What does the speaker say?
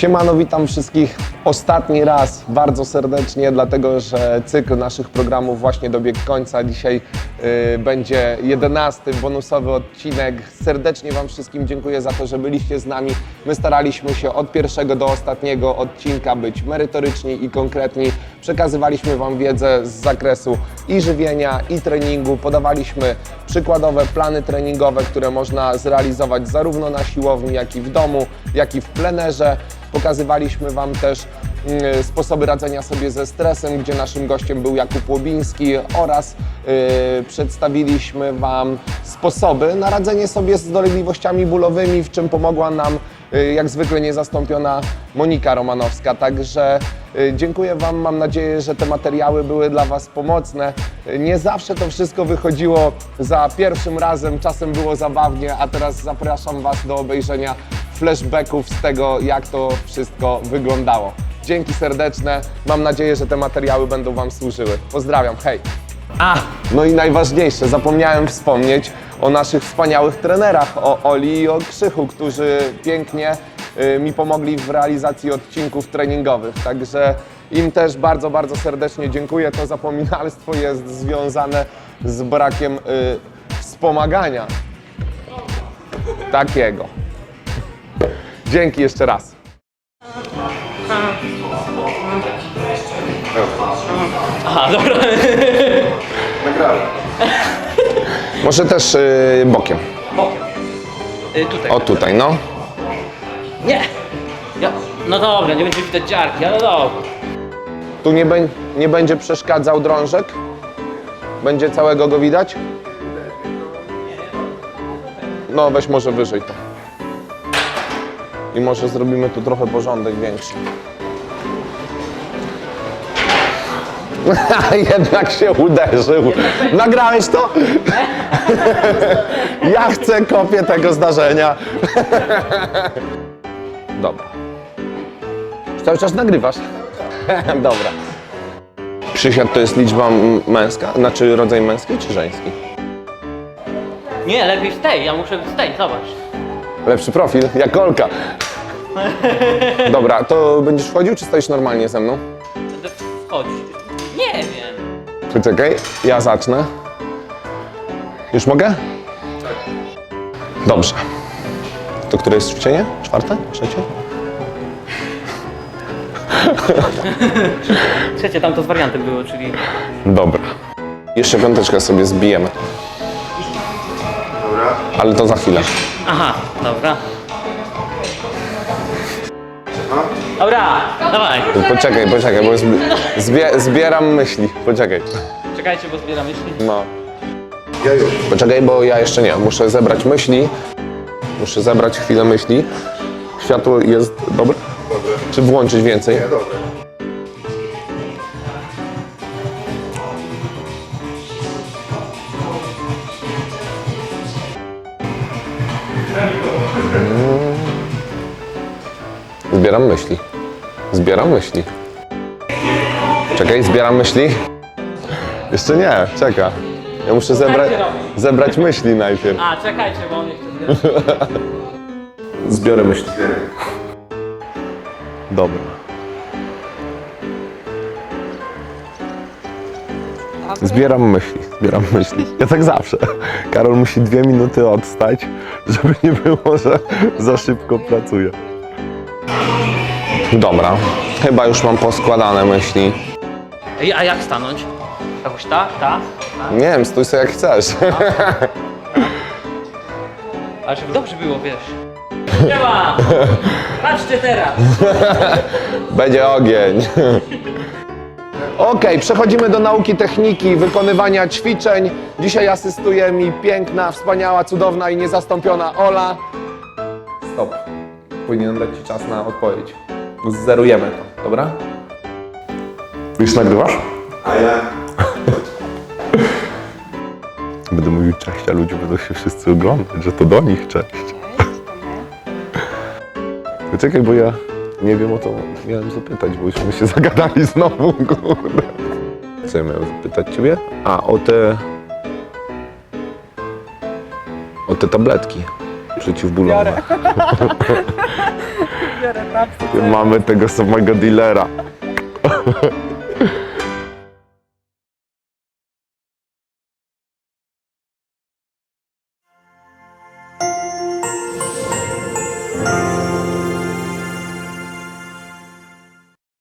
Siemano, witam wszystkich ostatni raz bardzo serdecznie, dlatego że cykl naszych programów właśnie dobiegł końca. Dzisiaj y, będzie jedenasty bonusowy odcinek. Serdecznie Wam wszystkim dziękuję za to, że byliście z nami. My staraliśmy się od pierwszego do ostatniego odcinka być merytoryczni i konkretni. Przekazywaliśmy Wam wiedzę z zakresu i żywienia, i treningu. Podawaliśmy przykładowe plany treningowe, które można zrealizować zarówno na siłowni, jak i w domu, jak i w plenerze. Pokazywaliśmy Wam też mm, sposoby radzenia sobie ze stresem, gdzie naszym gościem był Jakub Łobiński oraz y, przedstawiliśmy Wam sposoby na radzenie sobie z dolegliwościami bólowymi, w czym pomogła nam y, jak zwykle niezastąpiona Monika Romanowska. Także y, dziękuję Wam, mam nadzieję, że te materiały były dla Was pomocne. Y, Nie zawsze to wszystko wychodziło za pierwszym razem, czasem było zabawnie, a teraz zapraszam Was do obejrzenia flashbacków z tego, jak to wszystko wyglądało. Dzięki serdeczne, mam nadzieję, że te materiały będą Wam służyły. Pozdrawiam, hej! A, No i najważniejsze, zapomniałem wspomnieć o naszych wspaniałych trenerach, o Oli i o Krzychu, którzy pięknie y, mi pomogli w realizacji odcinków treningowych. Także im też bardzo, bardzo serdecznie dziękuję. To zapominalstwo jest związane z brakiem y, wspomagania takiego. Dzięki jeszcze raz. aha, dobra. Może też y, bokiem. Bokiem. Y, tutaj. O tutaj, no. Nie. Ja, no dobra, nie będzie widać dziarki, ale dobra. Tu nie, bę- nie będzie przeszkadzał drążek? Będzie całego go widać? No weź może wyżej to. I może zrobimy tu trochę porządek większy. Jednak się uderzył. Nagrałeś to? Ja chcę kopię tego zdarzenia. Dobra. Cały czas nagrywasz? Dobra. Przysiad to jest liczba męska? Znaczy rodzaj męski czy żeński? Nie, lepiej tej, ja muszę tej, zobacz. Lepszy profil, jak Olka. Dobra, to będziesz wchodził czy stoisz normalnie ze mną? Będę wchodzić. Nie wiem. Poczekaj, ja zacznę. Już mogę? Dobrze. To które jest ćwiczenie? Czwarte? Trzecie? Trzecie tam to z wariantem było, czyli... Dobra. Jeszcze piąteczkę sobie zbijemy. Ale to za chwilę. Aha, dobra. Dobra, dawaj. Poczekaj, poczekaj, bo zbi- zbie- zbieram myśli. Poczekaj. Czekajcie, bo zbieram myśli. No. Ja już. Poczekaj, bo ja jeszcze nie. Muszę zebrać myśli. Muszę zebrać chwilę myśli. Światło jest dobre? Dobra. Czy włączyć więcej? Nie, dobra. Zbieram myśli. Zbieram myśli. Czekaj, zbieram myśli. Jeszcze nie, czeka. Ja muszę zebrać, zebrać myśli najpierw. A, czekajcie, bo on jeszcze zbiera. Zbiorę myśli. Dobra. Zbieram myśli, zbieram myśli. Ja tak zawsze. Karol musi dwie minuty odstać, żeby nie było, że za szybko pracuje. Dobra, chyba już mam poskładane myśli. Ej, a jak stanąć? Jakoś tak, tak? Nie wiem, stój sobie jak chcesz. Ale żeby dobrze było, wiesz. Nie ma! Patrzcie teraz! Będzie ogień. Okej, przechodzimy do nauki techniki wykonywania ćwiczeń. Dzisiaj asystuje mi piękna, wspaniała, cudowna i niezastąpiona Ola. Stop. Powinienem dać Ci czas na odpowiedź. Zerujemy to, dobra? Już nagrywasz? A ja? Będę mówił cześć, a ludzie będą się wszyscy oglądać, że to do nich cześć. Czekaj, bo ja nie wiem o to miałem zapytać, bo już my się zagadali znowu, kurde. Co ja miałem zapytać Ciebie? A, o te... O te tabletki. przeciwbólowe. Biorę. Biorę. Mamy tego samego dealera.